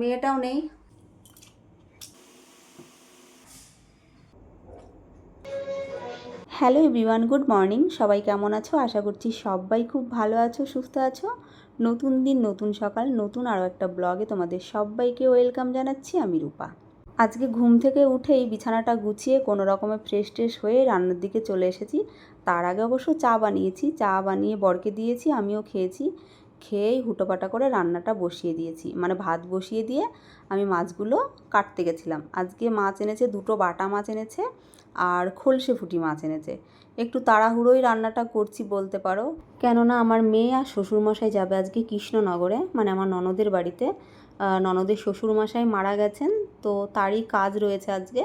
মেয়েটাও নেই। Hello everyone, good morning. সবাই কেমন আছো? আশা করছি সবাই খুব ভালো আছো, সুস্থ আছো। নতুন দিন, নতুন সকাল, নতুন আরও একটা ব্লগে তোমাদের সবাইকে ওয়েলকাম জানাচ্ছি, আমি রূপা। আজকে ঘুম থেকে উঠেই বিছানাটা গুছিয়ে কোনো রকমে ফ্রেশ ট্রেশ হয়ে রান্নার দিকে চলে এসেছি। তার আগে অবশ্য চা বানিয়েছি, চা বানিয়ে বরকে দিয়েছি, আমিও খেয়েছি। খেয়েই হুটোপাটা করে রান্নাটা বসিয়ে দিয়েছি। মানে ভাত বসিয়ে দিয়ে আমি মাছগুলো কাটতে গেছিলাম। আজকে মাছ এনেছে, দুটো বাটা মাছ এনেছে আর খলসে ফুটি মাছ এনেছে। একটু তাড়াহুড়োই রান্নাটা করছি বলতে পারো। কেননা আমার মেয়ে আর শ্বশুরমশাই যাবে আজকে কৃষ্ণনগরে মানে আমার ননদের বাড়িতে। ননদের শ্বশুরমশাই মারা গেছেন, তো তারই কাজ রয়েছে আজকে।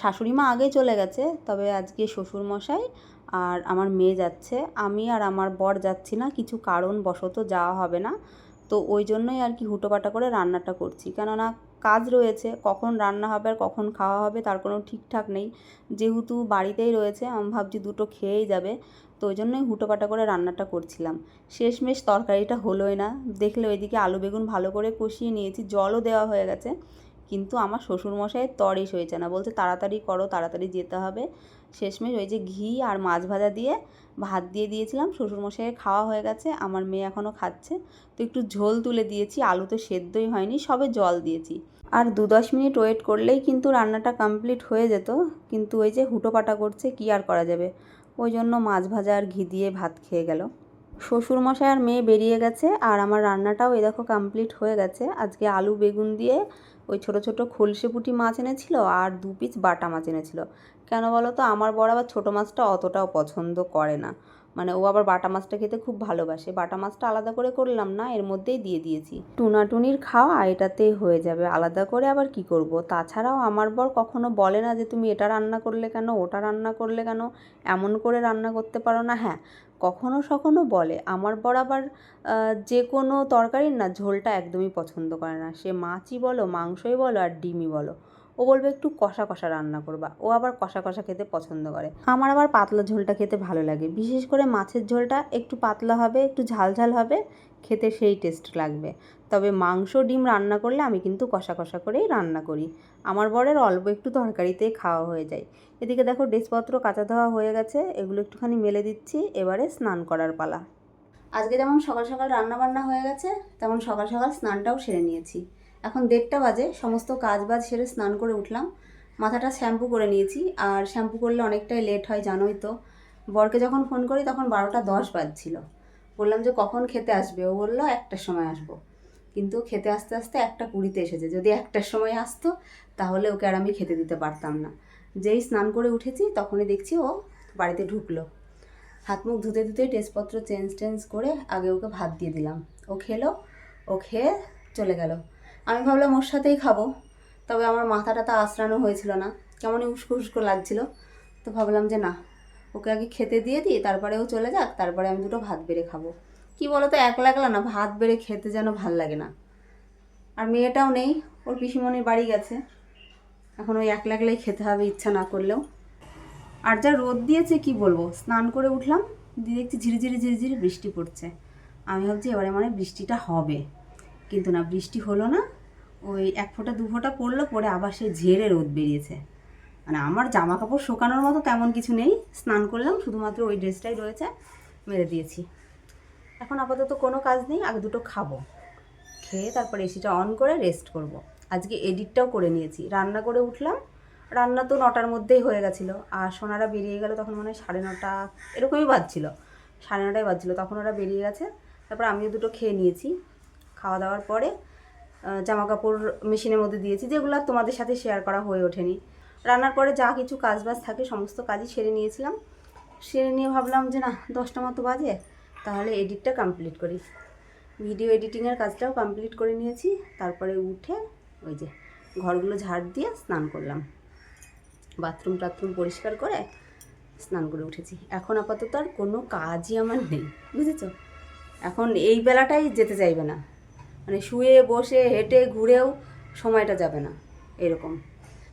শাশুড়ি মা আগে চলে গেছে, তবে আজকে শ্বশুরমশাই আর আমার মেয়ে যাচ্ছে। আমি আর আমার বর যাচ্ছি না, কিছু কারণ বশত যাওয়া হবে না। তো ওই জন্যই আর কি হুটোপাটা করে রান্নাটা করছি। কেননা কাজ রয়েছে, কখন রান্না হবে আর কখন খাওয়া হবে তার কোনো ঠিকঠাক নেই। যেহেতু বাড়িতেই রয়েছে, আমি ভাবছি দুটো খেয়েই যাবে। তো ওই জন্যই হুটোপাটা করে রান্নাটা করছিলাম। শেষমেশ তরকারিটা হলোই না। দেখলে ওইদিকে আলু বেগুন ভালো করে কষিয়ে নিয়েছি, জলও দেওয়া হয়ে গেছে। কিন্তু আমার শ্বশুরমশাইয়ের তরই সইছে না। বলছে, তাড়াতাড়ি করো, তাড়াতাড়ি যেতে হবে। শেষমেশ ওই যে ঘি আর মাছ ভাজা দিয়ে ভাত দিয়ে দিয়েছিলাম। শ্বশুরমশাইয়ের খাওয়া হয়ে গেছে, আমার মেয়ে এখনও খাচ্ছে। তো একটু ঝোল তুলে দিয়েছি, আলু তো সেদ্ধই হয়নি, সবে জল দিয়েছি। আর দু দশ মিনিট ওয়েট করলেই কিন্তু রান্নাটা কমপ্লিট হয়ে যেত। কিন্তু ওই যে হুটোপাটা করছে, কি আর করা যাবে? ওই জন্য মাছ ভাজা আর ঘি দিয়ে ভাত খেয়ে গেল। শ্বশুরমশাই আর মেয়ে বেরিয়ে গেছে, আর আমার রান্নাটাও এই দেখো কমপ্লিট হয়ে গেছে। আজকে আলু, বেগুন দিয়ে ওই ছোট ছোট খলসে পুঁটি মাছ এনেছিল আর দু পিস বাটা মাছ এনেছিল। কেন বলো তো, আমার বড় আবার ছোটো মাছটা অতটাও পছন্দ করে না। মানে ও আবার বাটা মাছটা খেতে খুব ভালোবাসে। বাটা মাছটা আলাদা করে করলাম না, এর মধ্যেই দিয়ে দিয়েছি। টুনাটুনির খাওয়া এটাতেই হয়ে যাবে। আলাদা করে আবার কি করব? তাছাড়াও আমার বর কখনো বলে না যে, তুমি এটা রান্না করলে কেন, ওটা রান্না করলে কেন, এমন করে রান্না করতে পারো না? হ্যাঁ কখনো সখনো বলে। আমার বর আবার যে কোনো তরকারির না ঝোলটা একদমই পছন্দ করে না। সে মাছই বলো, মাংসই বলো আর ডিমই বলো। ও বলবে, একটু কষা কষা রান্না করবা। ও আবার কষা কষা খেতে পছন্দ করে। আমার আবার পাতলা ঝোলটা খেতে ভালো লাগে। বিশেষ করে মাছের ঝোলটা একটু পাতলা হবে, একটু ঝাল ঝাল হবে, খেতে সেই টেস্ট লাগবে। তবে মাংস, ডিম রান্না করলে আমি কিন্তু কষা কষা করেই রান্না করি। আমার বরের অল্প একটু তরকারিতেই খাওয়া হয়ে যায়। এদিকে দেখো, ড্রেসপত্র কাঁচা ধোয়া হয়ে গেছে। এগুলো একটুখানি মেলে দিচ্ছি। এবারে স্নান করার পালা। আজকে যেমন সকাল সকাল রান্না বান্না হয়ে গেছে, তেমন সকাল সকাল স্নানটাও সেরে নিয়েছি। এখন দেড়টা বাজে, সমস্ত কাজ বাজ সেরে স্নান করে উঠলাম। মাথাটা শ্যাম্পু করে নিয়েছি, আর শ্যাম্পু করলে অনেকটাই লেট হয়, জানোই তো। বরকে যখন ফোন করি তখন বারোটা দশ বাজছিল। বললাম যে, কখন খেতে আসবে? ও বলল, একটার সময় আসব। কিন্তু খেতে আসতে আসতে একটা কুড়িতে এসেছে। যদি একটার সময় আসতো, তাহলে ওকে আর আমি খেতে দিতে পারতাম না। যেই স্নান করে উঠেছি, তখনই দেখছি ও বাড়িতে ঢুকলো। হাত মুখ ধুতে ধুতে ড্রেসপত্র চেঞ্জ টেঞ্জ করে আগে ওকে ভাত দিয়ে দিলাম। ও খেলো, ও খেয়ে চলে গেল। আমি ভাবলাম ওর সাথেই খাব, তবে আমার মাথাটা তো আশ্রানো হয়েছিল না, কেমনই উস্কো উস্কো লাগছিল। তো ভাবলাম যে না, ওকে আগে খেতে দিয়ে দিই, তারপরে ও চলে যাক, তারপরে আমি দুটো ভাত বেড়ে খাব। কি বলো তো একলা একলা না, ভাত বেড়ে খেতে যেন ভালো লাগে না। আর মেয়েটাও নেই, ওর পিসিমণির বাড়ি গেছে। এখন ওই একলা একলাই খেতে হবে ইচ্ছা না করলেও। আর যা রোদ দিয়েছে, কি বলব? স্নান করে উঠলাম, দিয়ে দেখছি ঝিরিঝিরি ঝিরিঝিরি বৃষ্টি পড়ছে। আমি ভাবছি এবারে মানে বৃষ্টিটা হবে। কিন্তু না, বৃষ্টি হলো না। ওই এক ফোঁটা, দু ফোঁটা পড়ল, পরে আবার সেই ঝেড়ে রোদ বেরিয়েছে। মানে আমার জামা কাপড় শোকানোর মতো তেমন কিছু নেই। স্নান করলাম, শুধুমাত্র ওই ড্রেসটাই রয়েছে মেরে দিয়েছি। এখন আপাতত কোনো কাজ নেই, আগে দুটো খাব। খেয়ে তারপর এসিটা অন করে রেস্ট করব। আজকে এডিটটাও করে নিয়েছি। রান্না করে উঠলাম। রান্না তো নটার মধ্যেই হয়ে গেছিল। আর সোনারা বেরিয়ে গেল তখন মনে হয় সাড়ে নটা, এরকমই বাজছিল। সাড়ে নটায় বাজছিলো, তখন ওরা বেরিয়ে গেছে। তারপর আমিও দুটো খেয়ে নিয়েছি। খাওয়া দাওয়ার পরে জামা কাপড় মেশিনের মধ্যে দিয়েছি, যেগুলো তোমাদের সাথে শেয়ার করা হয়ে ওঠেনি। রান্নার পরে যা কিছু কাজ বাজ থাকে, সমস্ত কাজই সেরে নিয়েছিলাম। সেরে নিয়ে ভাবলাম যে না, দশটা মতো বাজে, তাহলে এডিটটা কমপ্লিট করি। ভিডিও এডিটিংয়ের কাজটাও কমপ্লিট করে নিয়েছি, তারপরে উঠে ওই যে ঘরগুলো ঝাড় দিয়ে স্নান করলাম। বাথরুম টাথরুম পরিষ্কার করে স্নান করে উঠেছি। এখন আপাতত আর কোনো কাজই আমার নেই, বুঝেছ? এখন এই বেলাটাই যেতে চাইবে না। মানে শুয়ে, বসে, হেঁটে, ঘুরেও সময়টা যাবে না, এরকম।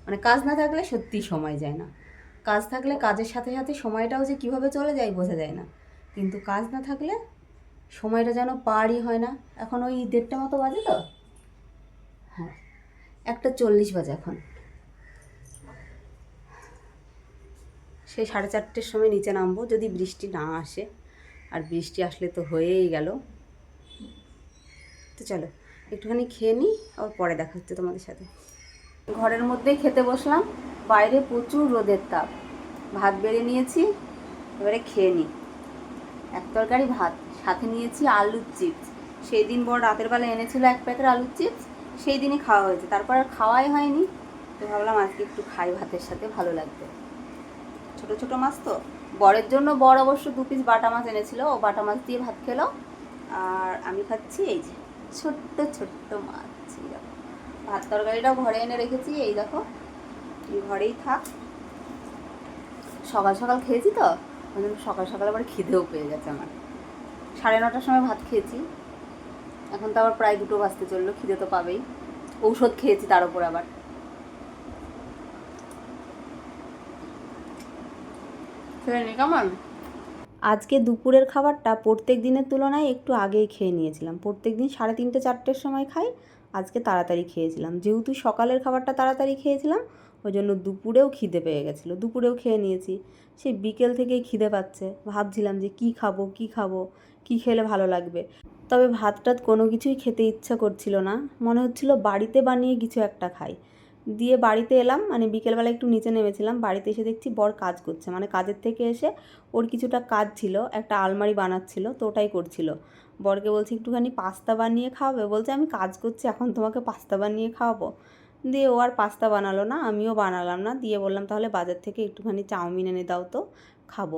মানে কাজ না থাকলে সত্যিই সময় যায় না। কাজ থাকলে কাজের সাথে সাথে সময়টাও যে কীভাবে চলে যায় বোঝা যায় না। কিন্তু কাজ না থাকলে সময়টা যেন পারই হয় না। এখন ওই দেড়টা মতো বাজে তো? হ্যাঁ একটা চল্লিশ বাজে এখন। সেই সাড়ে চারটের সময় নিচে নামবো, যদি বৃষ্টি না আসে। আর বৃষ্টি আসলে তো হয়েই গেল। তো চলো, একটুখানি খেয়ে নিই, আবার পরে দেখা হচ্ছে তোমাদের সাথে। ঘরের মধ্যেই খেতে বসলাম, বাইরে প্রচুর রোদের তাপ। ভাত বেড়ে নিয়েছি, এবারে খেয়ে নিই। এক তরকারি ভাত, সাথে নিয়েছি আলুর চিপস। সেই দিন বড় রাতের বেলা এনেছিল এক প্যাকেট আলুর চিপস সেই দিনই খাওয়া হয়েছে। তারপর আর খাওয়াই হয়নি, তো ভাবলাম আজকে একটু খাই ভাতের সাথে, ভালো লাগবে। ছোট ছোট মাছ তো, বরের জন্য বড় অবশ্য দু পিস বাটা মাছ এনেছিল, ও বাটা মাছ দিয়ে ভাত খেলো। আর আমি খাচ্ছি এই যে। ছোট্ট ছোট্ট মাছ ভাত তরকারিটাও ঘরে এনে রেখেছি, এই দেখো ঘরেই থাক। সকাল সকাল খেয়েছি তো, ওই জন্য সকাল সকাল আবার খিদেও পেয়ে গেছে আমার। সাড়ে নটার সময় ভাত খেয়েছি। এখন তো আবার প্রায় দুটো বাজতে চলল, খিদে তো পাবেই। ঔষধ খেয়েছি তার উপর আবার। কেমন? আজকে দুপুরের খাবারটা প্রত্যেক দিনের তুলনায় একটু আগেই খেয়ে নিয়েছিলাম। প্রত্যেক দিন সাড়ে তিনটে, চারটের সময় খাই, আজকে তাড়াতাড়ি খেয়েছিলাম। যেহেতু সকালের খাবারটা তাড়াতাড়ি খেয়েছিলাম ওই জন্য দুপুরেও খিদে পেয়ে গেছিল। দুপুরেও খেয়ে নিয়েছি। সেই বিকেল থেকেই খিদে পাচ্ছে। ভাবছিলাম যে কি খাব কি খাব, কি খেলে ভালো লাগবে। তবে ভাত টাত কোনো কিছুই খেতে ইচ্ছা করছিল না। মনে হচ্ছিল বাড়িতে বানিয়ে কিছু একটা খাই। দিয়ে বাড়িতে এলাম মানে বিকেলবেলা একটু নিচে নেমেছিলাম, বাড়িতে এসে দেখছি বর কাজ করছে। মানে কাজের থেকে এসে ওর কিছুটা কাজ ছিল, একটা আলমারি বানাচ্ছিল, তো ওটাই করছিল। বরকে বলছি, একটুখানি পাস্তা বানিয়ে খাওয়াবে? বলছে, আমি কাজ করছি, এখন তোমাকে পাস্তা বানিয়ে খাওয়াবো। দিয়ে ও আর পাস্তা বানালো না, আমিও বানালাম না। দিয়ে বললাম, তাহলে বাজার থেকে একটুখানি চাউমিন এনে দাও তো, খাব।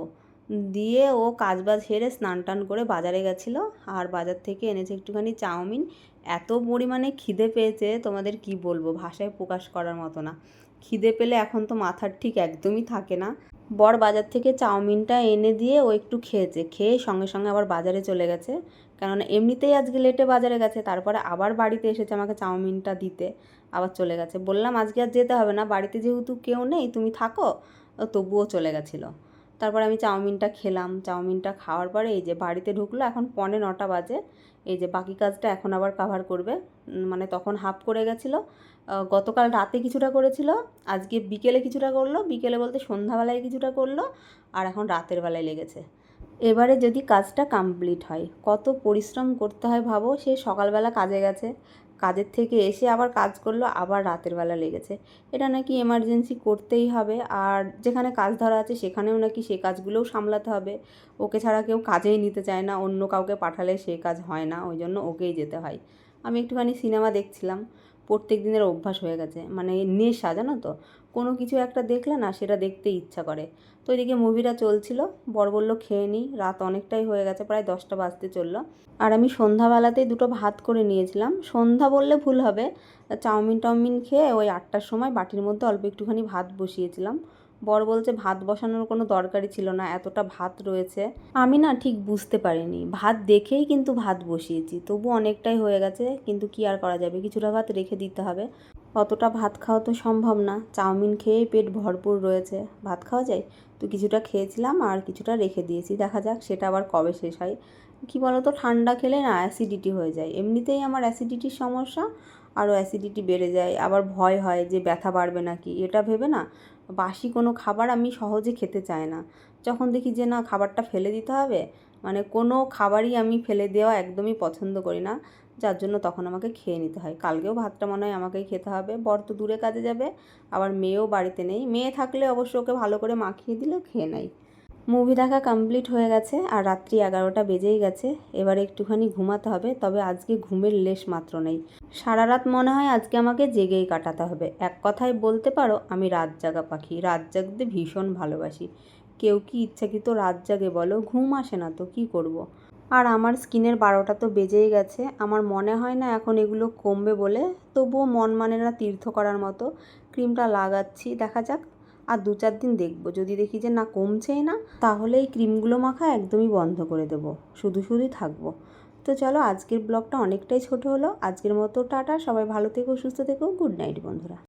দিয়ে ও কাজ বাজ সেরে স্নান টান করে বাজারে গেছিল। আর বাজার থেকে এনেছে একটুখানি চাউমিন। এত পরিমাণে খিদে পেয়েছে, তোমাদের কি বলব? ভাষায় প্রকাশ করার মতো না। খিদে পেলে এখন তো মাথার ঠিক একদমই থাকে না। বর বাজার থেকে চাউমিনটা এনে দিয়ে ও একটু খেয়েছে। খেয়ে সঙ্গে সঙ্গে আবার বাজারে চলে গেছে। কেননা এমনিতেই আজকে লেটে বাজারে গেছে, তারপরে আবার বাড়িতে এসেছে আমাকে চাউমিনটা দিতে। আবার চলে গেছে। বললাম, আজকে আর যেতে হবে না। বাড়িতে যেহেতু কেউ নেই, তুমি থাকো। তবুও চলে গেছিল। তারপর আমি চাউমিনটা খেলাম। চাউমিনটা খাওয়ার পরে এই যে বাড়িতে ঢুকলো, এখন পনে নটা বাজে। এই যে বাকি কাজটা এখন আবার কাভার করবে। মানে তখন হাফ করে গেছিল। গতকাল রাতে কিছুটা করেছিল, আজকে বিকেলে কিছুটা করল। বিকেলে বলতে সন্ধ্যাবেলায় কিছুটা করল, আর এখন রাতের বেলায় লেগেছে। এবারে যদি কাজটা কমপ্লিট হয়, কত পরিশ্রম করতে হয় ভাবো, সে সকালবেলা কাজে গেছে। কাজের থেকে এসে আবার কাজ করল, আবার রাতের বেলা লেগেছে। এটা নাকি এমার্জেন্সি করতেই হবে। আর যেখানে কাজ ধরা আছে সেখানেও নাকি সে কাজগুলোও সামলাতে হবে। ওকে ছাড়া কেউ কাজেই নিতে চায় না, অন্য কাউকে পাঠালে সে কাজ হয় না, ওই জন্য ওকেই যেতে হয়। আমি একটুখানি সিনেমা দেখছিলাম। প্রত্যেক দিনের অভ্যাস হয়ে গেছে। মানে নেশা, জানো তো? কোনো কিছু একটা দেখলে না, সেটা দেখতে ইচ্ছা করে। তো এদিকে মুভিটা চলছিল, বর বলল, খেয়ে নিই রাত অনেকটাই হয়ে গেছে, প্রায় দশটা বাজতে চলল। আর আমি সন্ধ্যাবেলাতেই দুটো ভাত করে নিয়েছিলাম। সন্ধ্যা বললে ভুল হবে। চাউমিন টাউমিন খেয়ে ওই আটটার সময় বাটির মধ্যে অল্প একটুখানি ভাত বসিয়েছিলাম। বর বলছে, ভাত বসানোর কোনো দরকারই ছিল না, এতটা ভাত রয়েছে। আমি না ঠিক বুঝতে পারিনি। ভাত দেখেই কিন্তু ভাত বসিয়েছি, তবু অনেকটাই হয়ে গেছে, কিন্তু কি আর করা যাবে? কিছুটা ভাত রেখে দিতে হবে। অতটা ভাত খাওয়া তো সম্ভব না। চাউমিন খেয়েই পেট ভরপুর রয়েছে। ভাত খাওয়া যায়? তো কিছুটা খেয়েছিলাম আর কিছুটা রেখে দিয়েছি। দেখা যাক, সেটা আবার কবে শেষ হয়। কী বলতো, ঠান্ডা খেলে না অ্যাসিডিটি হয়ে যায়। এমনিতেই আমার অ্যাসিডিটির সমস্যা, আরও অ্যাসিডিটি বেড়ে যায়। আবার ভয় হয় যে ব্যথা বাড়বে নাকি? এটা ভেবে না বাসি কোনো খাবার আমি সহজে খেতে চাই না। যখন দেখি যে না, খাবারটা ফেলে দিতে হবে মানে কোনো খাবারই আমি ফেলে দেওয়া একদমই পছন্দ করি না, যার জন্য তখন আমাকে খেয়ে নিতে হয়। কালকেও ভাতটা মনে হয় আমাকেই খেতে হবে। বর তো দূরে কাজে যাবে, আবার মেয়েও বাড়িতে নেই। মেয়ে থাকলে অবশ্য ওকে ভালো করে মাখিয়ে দিলেও খেয়ে নেয়। মুভি দেখা কমপ্লিট হয়ে গেছে আর রাত্রি এগারোটা বেজেই গেছে। এবারে একটুখানি ঘুমাতে হবে, তবে আজকে ঘুমের লেশ মাত্র নেই। সারা রাত মনে হয় আজকে আমাকে জেগেই কাটাতে হবে। এক কথায় বলতে পারো, আমি রাত জাগা পাখি। রাত জাগতে ভীষণ ভালোবাসি। কেউ কি ইচ্ছাকৃত রাত জাগে বলো, ঘুম আসে না তো, কী করব। আর আমার স্কিনের বারোটা তো বেজেই গেছে। আমার মনে হয় না এখন এগুলো কমবে বলে। তবুও মন মানে না তীর্থ করার মতো। ক্রিমটা লাগাচ্ছি, দেখা যাক। আর দু চার দিন দেখব। যদি দেখি যে না কমছেই না, তাহলে এই ক্রিমগুলো মাখা একদমই বন্ধ করে দেব। শুধু শুধুই থাকব। তো চলো আজকের ব্লগটা অনেকটাই ছোট হলো। আজকের মতো টাটা। সবাই ভালো থেকো, সুস্থ থেকো। গুড নাইট বন্ধুরা।